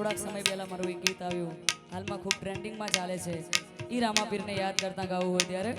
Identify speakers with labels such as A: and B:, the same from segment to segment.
A: થોડાક સમય પહેલાં મારું એક ગીત આવ્યું. હાલમાં ખૂબ ટ્રેન્ડિંગમાં ચાલે છે. એ રામાપીરને યાદ કરતા ગાવું હોય ત્યારે.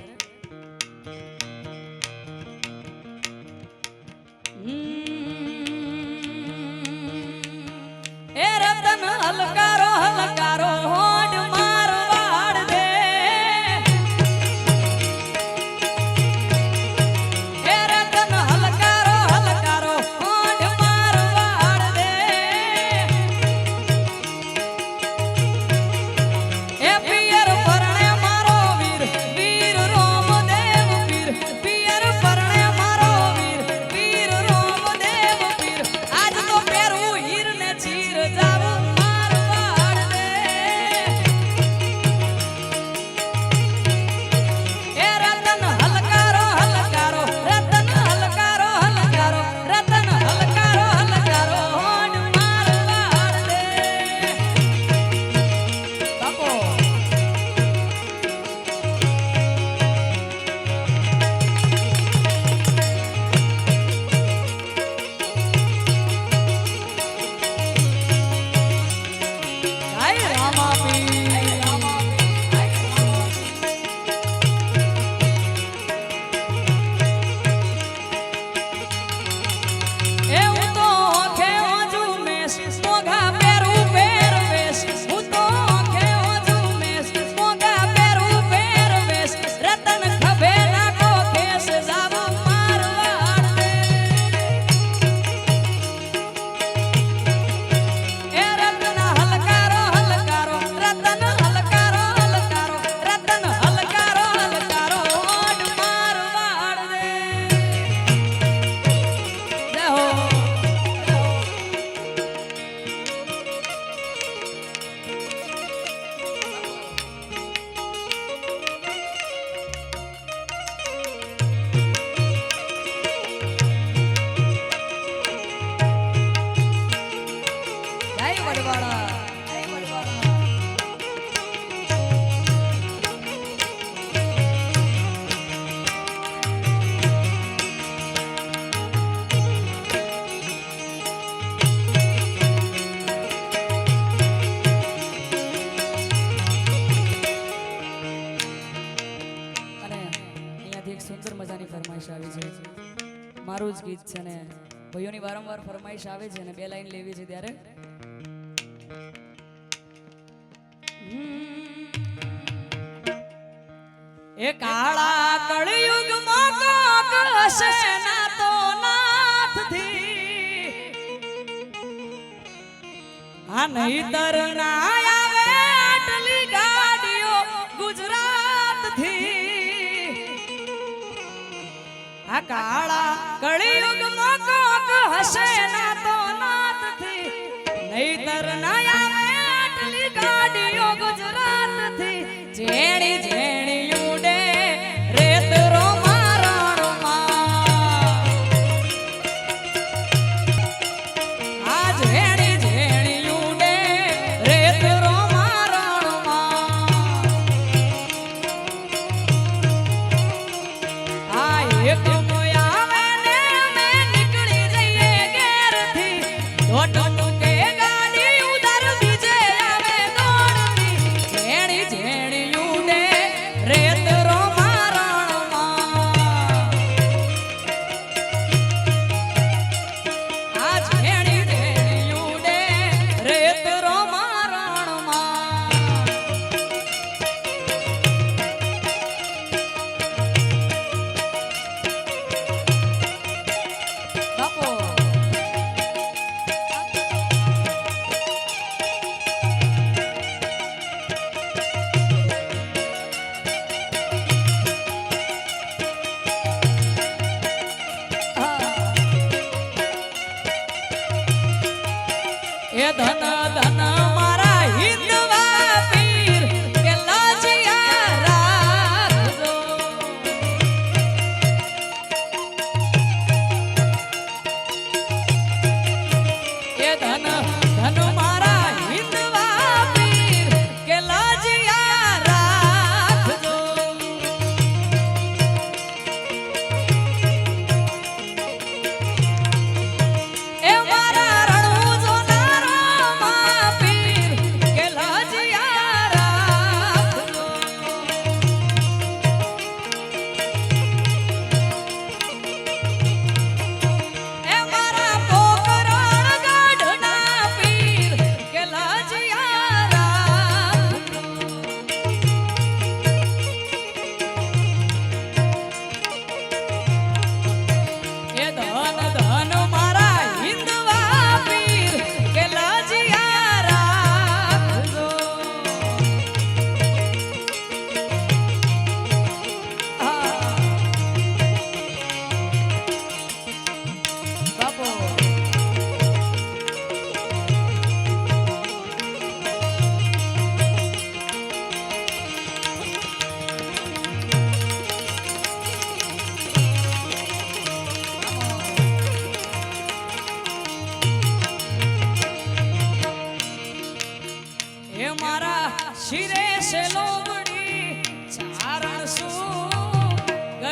A: મારું જ ગીત છે ને, ભાઈઓની વારંવાર ફરમાઈશ આવે છે ને, બે લાઈન લેવી છે ત્યારે. એ કાળા કળયુગમાં કોક તો નાથથી. આ નહીતર ના આટલી ગાડીઓ ગુજરાતથી. આ કાળા કળિયુગમાં કોક હશે ના તો નાથથી નહીતર નયા આટલી ગાડીઓ ગુજરાતથી જેણી જેણી ધના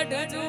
A: don't do